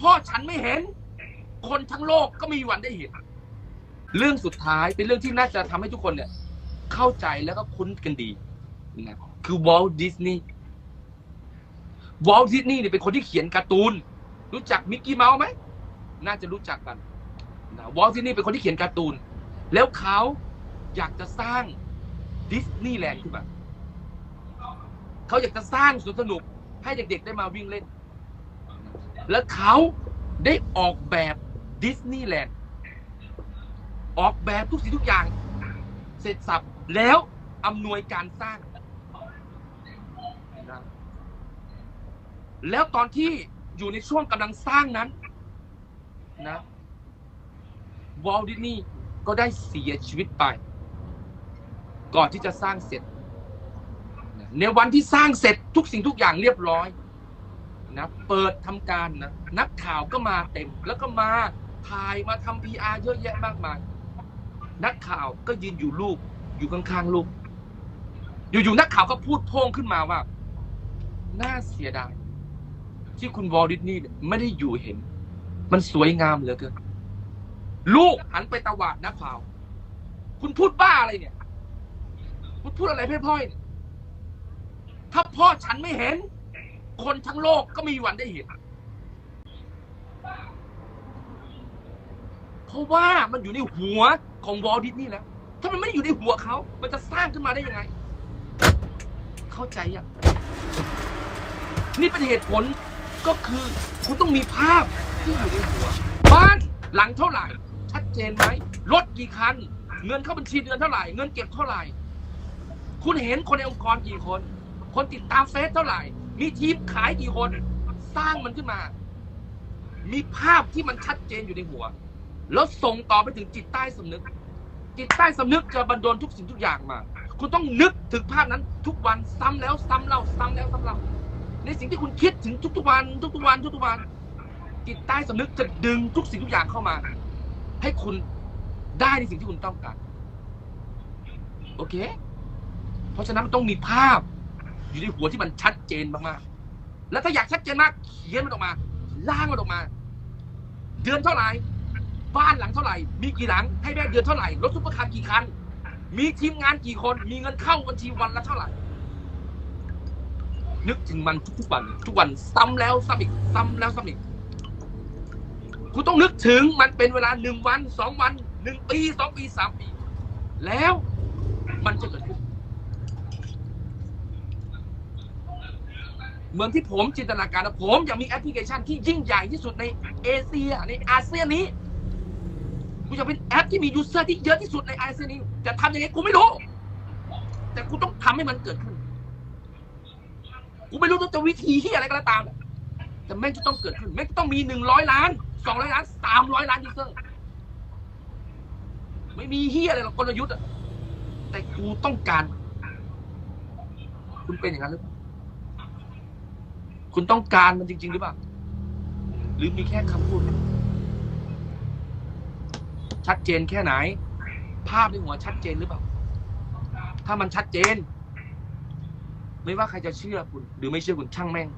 พ่อฉันไม่เห็น คนทั้งโลกก็ไมมีวันได้เห็น เรื่องสุดท้ายเป็นเรื่องที่น่าจะทำให้ทุกคนเนี่ย เข้าใจแล้วก็คุ้นกันดีนะคือวอลดิสนีย์วอลดิสนีย์เนี่ยเป็นคนที่เขียนการ์ตูน รู้จักมิกกี้เมาส์ไหมน่าจะรู้จักกันนะวอลดิสนีย์เป็นคนที่เขียนการ์ตูน แล้วเขาอยากจะสร้างดิสนีย์แลนด์ขึ้นมาเขาอยากจะสร้างสวนสนุกให้เด็กๆได้มาวิ่งเล่น แล้วเขาได้ออกแบบดิสนีย์แลนด์ออกแบบทุกสิ่งทุกอย่าง เสร็จสับแล้วอำนวยการสร้าง แล้วตอนที่อยู่ในช่วงกำลังสร้างนั้นนะวอลดิสนีย์ก็ได้เสียชีวิตไป ก่อนที่จะสร้างเสร็จ ในวันที่สร้างเสร็จทุกสิ่งทุกอย่างเรียบร้อย นะเปิดทำการนะนักข่าวก็มาเต็ม แล้วก็มาถ่ายมาทำพีอาร์เยอะแยะมากมาย นักข่าวก็ยืนอยู่ลูก อยู่ข้างๆลูก อยู่ๆนักข่าวก็พูดโพ่งขึ้นมาว่า น่าเสียดายที่คุณวอลดิสนีย์เนี่ไม่ได้อยู่เห็น มันสวยงามเหลือเกินลูกหันไปตวาดนักข่าว คุณพูดบ้าอะไรเนี่ย คุณพูดอะไรเพ่อยๆเนี่ยถ้าพ่อฉันไม่เห็น คนทั้งโลกก็ไมมีวันได้เห็น เพราะว่ามันอยู่ในหัวของวอลดิสนีย์แล้ว ถ้ามันไม่ได้อยู่ในหัวเขา มันจะสร้างขึ้นมาได้ยังไง เข้าใจยังนี่เป็นเหตุผลก็คือ คุณต้องมีภาพที่อยู่ในหัว บ้านหลังเท่าไหร่ ชัดเจนไหมรถกี่คัน เงินเข้าบัญชีเดือนเท่าไหร่ เงินเก็บเท่าไหร่ คุณเห็นคนในองค์กรกี่คน คนติดตามเฟซเท่าไหร่ มีทีมขายกี่คน สร้างมันขึ้นมา มีภาพที่มันชัดเจนอยู่ในหัว แล้วส่งต่อไปถึงจิตใต้สำนึก จิตใต้สำนึกจะบันดลทุกสิ่งทุกอย่างมา คุณต้องนึกถึงภาพนั้นทุกวันซ้ำแล้วซ้ำเล่าซ้ำแล้วซ้ำเล่าในสิ่งที่คุณคิดถึงทุกๆวัน ทุกๆวันทุกๆวัน จิตใต้สำนึกจะดึงทุกสิ่งทุกอย่างเข้ามา ให้คุณได้ในสิ่งที่คุณต้องการ โอเค เพราะฉะนั้นมันต้องมีภาพ อยู่ในหัวที่มันชัดเจนมากๆ แล้วถ้าอยากชัดเจนมาก เขียนมันออกมา ล่างมันออกมา เดือนเท่าไหร่ บ้านหลังเท่าไหร่ มีกี่หลัง ให้แม่เดือนเท่าไหร่ รถซุปเปอร์คาร์กี่คัน มีทีมงานกี่คน มีเงินเข้าบัญชีวันละเท่าไหร่ นึกถึงมันทุกๆวัน ทุกวันซ้ำแล้วซ้ำอีก ซ้ำแล้วซ้ำอีก คุณต้องนึกถึงมันเป็นเวลาหนึ่งวันสองวันหนึ่งปีสองปีสามปี แล้วมันจะเกิดขึ้น เหมือนที่ผมจินตนาการนะผมอยากมีแอปพลิเคชันที่ยิ่งใหญ่ที่สุดในเอเชีย ในอาเซียนนี้กูจะเป็นแอปที่มียูเซอร์ที่เยอะที่สุดในอาเซียนนี้จะทำยังไงกูไม่รู้ แต่กูต้องทำให้มันเกิดขึ้นกูไม่รู้จะวิธีที่อะไรก็แล้วตาม แต่แม่งจะต้องเกิดขึ้น แม่งต้องมีหนึ่งร้อยล้านสองร้อยล้านสามร้อยล้านยูเซอร์ไม่มีเฮียอะไรหรอกกลยุทธ์แต่กูต้องการ คุณเป็นอย่างนั้นหรือ คุณต้องการมันจริง ๆ หรือเปล่า หรือมีแค่คำพูด ชัดเจนแค่ไหน ภาพในหัวชัดเจนหรือเปล่า ถ้ามันชัดเจน ไม่ว่าใครจะเชื่อคุณ หรือไม่เชื่อคุณช่างแม่ง